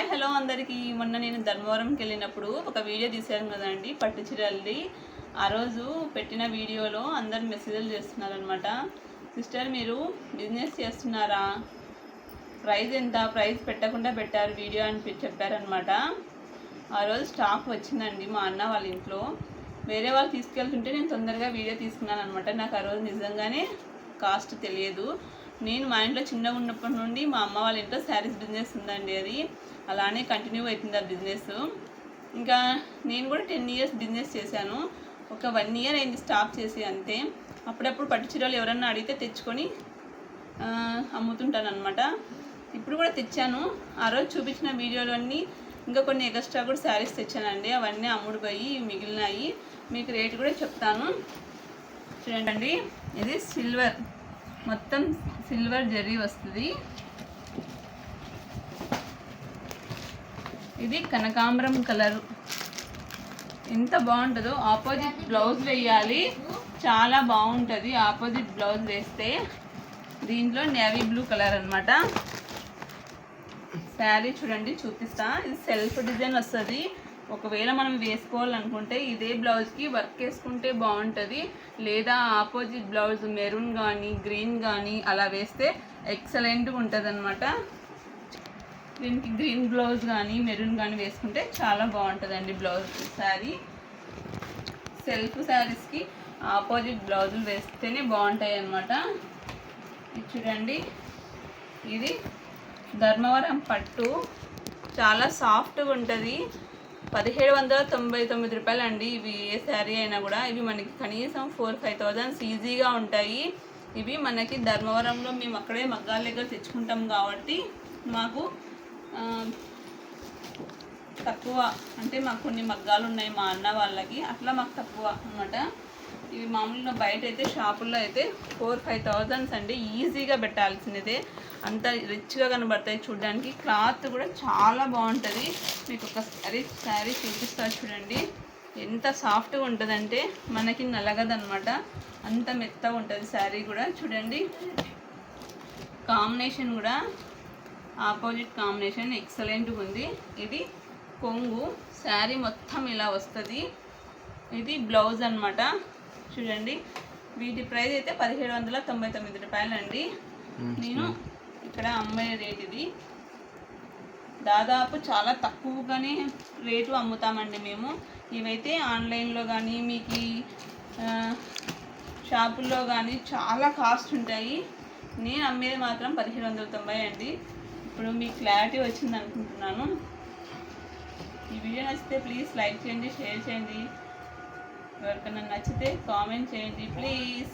Hi hello అందరికీ. మొన్న నేను ధర్మవరంకి వెళ్ళినప్పుడు ఒక వీడియో తీశాను కదండి పట్టు చీరలది. ఆ రోజు పెట్టిన వీడియోలో అందరు మెసేజ్లు చేస్తున్నారనమాట సిస్టర్ మీరు బిజినెస్ చేస్తున్నారా? ప్రైస్ ఎంత? ప్రైస్ పెట్టకుండా పెట్టారు వీడియో అని చెప్పారనమాట ఆ రోజు స్టాక్ వచ్చిందండి మా అన్న వాళ్ళ ఇంట్లో. వేరే వాళ్ళు తీసుకెళ్తుంటే నేను తొందరగా వీడియో తీసుకున్నాను అనమాట నాకు ఆ రోజు నిజంగానే కాస్ట్ తెలియదు. నేను మా ఇంట్లో చిన్నగా ఉన్నప్పటి నుండి మా అమ్మ వాళ్ళ ఇంట్లో శారీస్ బిజినెస్ ఉందండి అది. అలానే కంటిన్యూ అవుతుంది ఆ బిజినెస్. ఇంకా నేను కూడా టెన్ ఇయర్స్ బిజినెస్ చేశాను. ఒక వన్ ఇయర్ అయింది స్టాప్ చేసి అంతే. అప్పుడప్పుడు పట్టు చీరలు ఎవరన్నా అడిగితే తెచ్చుకొని అమ్ముతుంటాను అనమాట ఇప్పుడు కూడా తెచ్చాను. ఆ రోజు చూపించిన వీడియోలు అన్నీ ఇంకా కొన్ని ఎక్స్ట్రా కూడా శారీస్ తెచ్చానండి. అవన్నీ అమ్ముడు పోయి మిగిలినాయి. మీకు రేట్ కూడా చెప్తాను. చూడండి ఇది సిల్వర్. మొత్తం సిల్వర్ జరీ వస్తుంది. ఇది కనకాంబరం కలర్. ఎంత బాగుంటుందో. ఆపోజిట్ బ్లౌజ్ వేయాలి. చాలా బాగుంటుంది. ఆపోజిట్ బ్లౌజ్ వేస్తే దీంట్లో నేవీ బ్లూ కలర్ అనమాట శారీ చూడండి చూపిస్తా. ఇది సెల్ఫ్ డిజైన్ వస్తుంది. ఒకవేళ మనం వేసుకోవాలనుకుంటే ఇదే బ్లౌజ్కి వర్క్ వేసుకుంటే బాగుంటుంది. లేదా ఆపోజిట్ బ్లౌజ్ మెరూన్ కానీ గ్రీన్ కానీ అలా వేస్తే ఎక్సలెంట్గా ఉంటుంది అనమాట దీనికి గ్రీన్ బ్లౌజ్ కానీ మెరూన్ కానీ వేసుకుంటే చాలా బాగుంటుందండి బ్లౌజ్ శారీ సెల్ఫ్ శారీస్కి ఆపోజిట్ బ్లౌజులు వేస్తేనే బాగుంటాయి అన్నమాట ఇది చూడండి. ఇది ధర్మవరం పట్టు. చాలా సాఫ్ట్గా ఉంటుంది. పదిహేడు వందల తొంభై తొమ్మిది రూపాయలు అండి ఇవి ఏ శారీ అయినా కూడా. ఇవి మనకి కనీసం ఫోర్ ఫైవ్ థౌజండ్స్ ఈజీగా ఉంటాయి. ఇవి మనకి ధర్మవరంలో మేము అక్కడే మగ్గాల దగ్గర తెచ్చుకుంటాం కాబట్టి మాకు తక్కువ అంటే మాకు కొన్ని మగ్గాలు ఉన్నాయి మా అన్న వాళ్ళకి అట్లా మాకు తక్కువ అన్నమాట. ఇవి మామూలుగా బయట అయితే షాపుల్లో అయితే ఫోర్ ఫైవ్ థౌజండ్స్ అండి. ఈజీగా పెట్టాల్సినదే. అంత రిచ్గా కనబడతాయి చూడడానికి. క్లాత్ కూడా చాలా బాగుంటుంది. మీకు ఒక శారీ చూపిస్తా చూడండి. ఎంత సాఫ్ట్గా ఉంటుందంటే మనకి నలగదనమాట అంత మెత్తగా ఉంటుంది శారీ కూడా. చూడండి. కాంబినేషన్ కూడా ఆపోజిట్ కాంబినేషన్ ఎక్సలెంట్గా ఉంది. ఇది కొంగు. శారీ మొత్తం ఇలా వస్తుంది. ఇది బ్లౌజ్ అన్నమాట. చూడండి. వీటి ప్రైస్ అయితే పదిహేడు వందల తొంభై తొమ్మిది రూపాయలు అండి నేను ఇక్కడ అమ్మే రేట్ ఇది. దాదాపు చాలా తక్కువగానే రేటు అమ్ముతామండి మేము. ఇవైతే ఆన్లైన్లో కానీ మీకు షాపుల్లో కానీ చాలా కాస్ట్ ఉంటాయి. నేను అమ్మేది మాత్రం పదిహేడు వందల తొంభై అండి. ఇప్పుడు మీకు క్లారిటీ వచ్చింది అనుకుంటున్నాను ఈ వీడియో నచ్చితే ప్లీజ్ లైక్ చేయండి షేర్ చేయండి. ఎవరికైనా నచ్చితే కామెంట్ చేయండి ప్లీజ్.